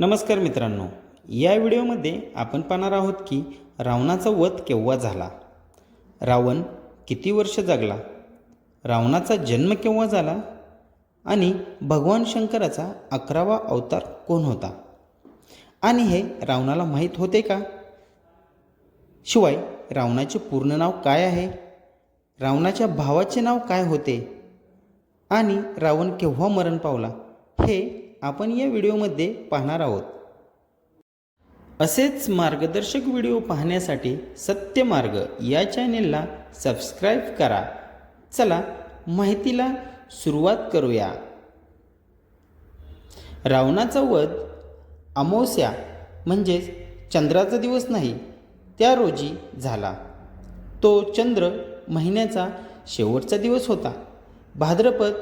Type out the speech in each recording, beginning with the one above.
नमस्कार मित्रांनो या व्हिडिओमध्ये आपण पाहणार आहोत की रावणाचा वध केव्हा झाला? रावण किती वर्ष जगला? रावणाचा जन्म केव्हा झाला? आणि भगवान शंकराचा अकरावा अवतार कोण होता? आणि हे रावणाला माहीत होते का? शिवाय रावणाचे पूर्ण नाव काय आहे? रावणाच्या भावाचे नाव काय होते? आणि रावण केव्हा मरण पावला? हे आपण या व्हिडिओमध्ये पाहणार आहोत. असेच मार्गदर्शक व्हिडिओ पाहण्यासाठी सत्यमार्ग या चॅनेलला सबस्क्राईब करा. चला माहितीला सुरुवात करूया. रावणाचा वध अमावस्या म्हणजेच चंद्राचा दिवस नाही त्या रोजी झाला. तो चंद्र महिन्याचा शेवटचा दिवस होता. भाद्रपद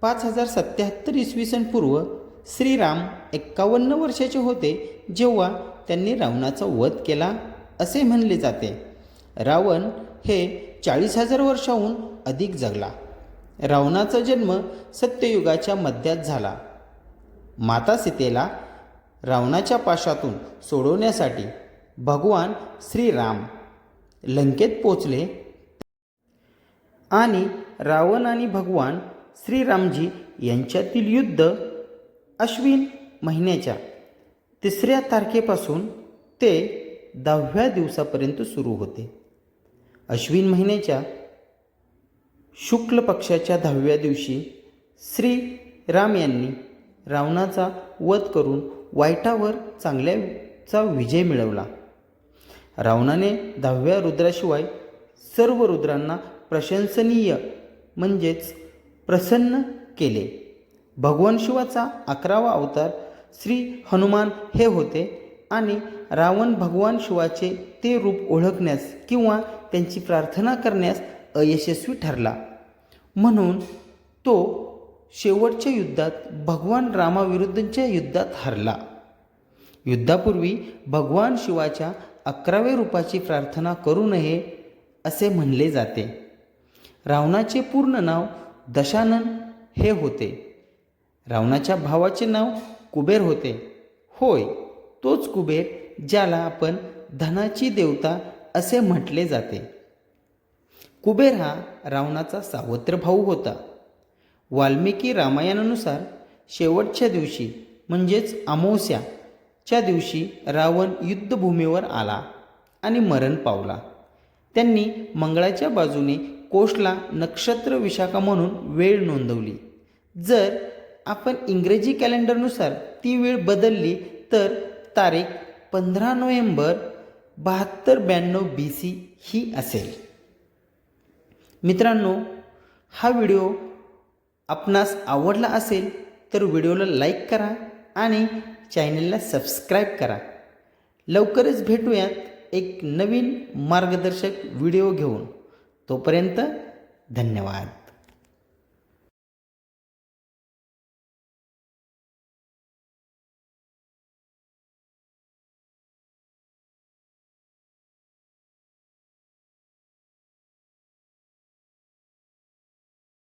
पाच हजार सत्याहत्तर इसवी सन पूर्व श्रीराम एक्कावन्न वर्षाचे होते जेव्हा त्यांनी रावणाचा वध केला असे म्हणले जाते. रावण हे चाळीस हजार वर्षाहून अधिक जगला. रावणाचा जन्म सत्ययुगाच्या मध्यात झाला. माता सीतेला रावणाच्या पाशातून सोडवण्यासाठी भगवान श्रीराम लंकेत पोचले आणि रावण आणि भगवान श्रीरामजी यांच्यातील युद्ध अश्विन महिन्याच्या तिसऱ्या तारखेपासून ते दहाव्या दिवसापर्यंत सुरू होते. अश्विन महिन्याच्या शुक्ल पक्षाच्या दहाव्या दिवशी श्री राम यांनी रावणाचा वध करून वाईटावर चांगल्याचा विजय मिळवला. रावणाने दहाव्या रुद्राशिवाय सर्व रुद्रांना प्रशंसनीय म्हणजेच प्रसन्न केले. भगवान शिवाचा अकरावा अवतार श्री हनुमान हे होते आणि रावण भगवान शिवाचे ते रूप ओळखण्यास किंवा त्यांची प्रार्थना करण्यास अयशस्वी ठरला. म्हणून तो शेवटच्या युद्धात भगवान रामाविरुद्धच्या युद्धात हरला. युद्धापूर्वी भगवान शिवाच्या अकराव्या रूपाची प्रार्थना करू नये असे म्हणले जाते. रावणाचे पूर्ण नाव दशानन हे होते. रावणाच्या भावाचे नाव कुबेर होते. होय तोच कुबेर ज्याला आपण धनाची देवता असे म्हटले जाते. कुबेर हा रावणाचा सावत्र भाऊ होता. वाल्मिकी रामायणानुसार शेवटच्या दिवशी म्हणजेच अमावस्याच्या दिवशी रावण युद्धभूमीवर आला आणि मरण पावला. त्यांनी मंगळाच्या बाजूने कोशला नक्षत्र विशाखा म्हणून वेळ नोंदवली. जर आपण इंग्रजी कॅलेंडरनुसार ती वेळ बदलली तर तारीख पंधरा नोव्हेंबर बहात्तर ब्याण्णव बी सी ही असेल. मित्रांनो हा व्हिडिओ आपणास आवडला असेल तर व्हिडिओला लाईक करा आणि चॅनलला सबस्क्राईब करा. लवकरच भेटूयात एक नवीन मार्गदर्शक व्हिडिओ घेऊन. तोपर्यंत धन्यवाद.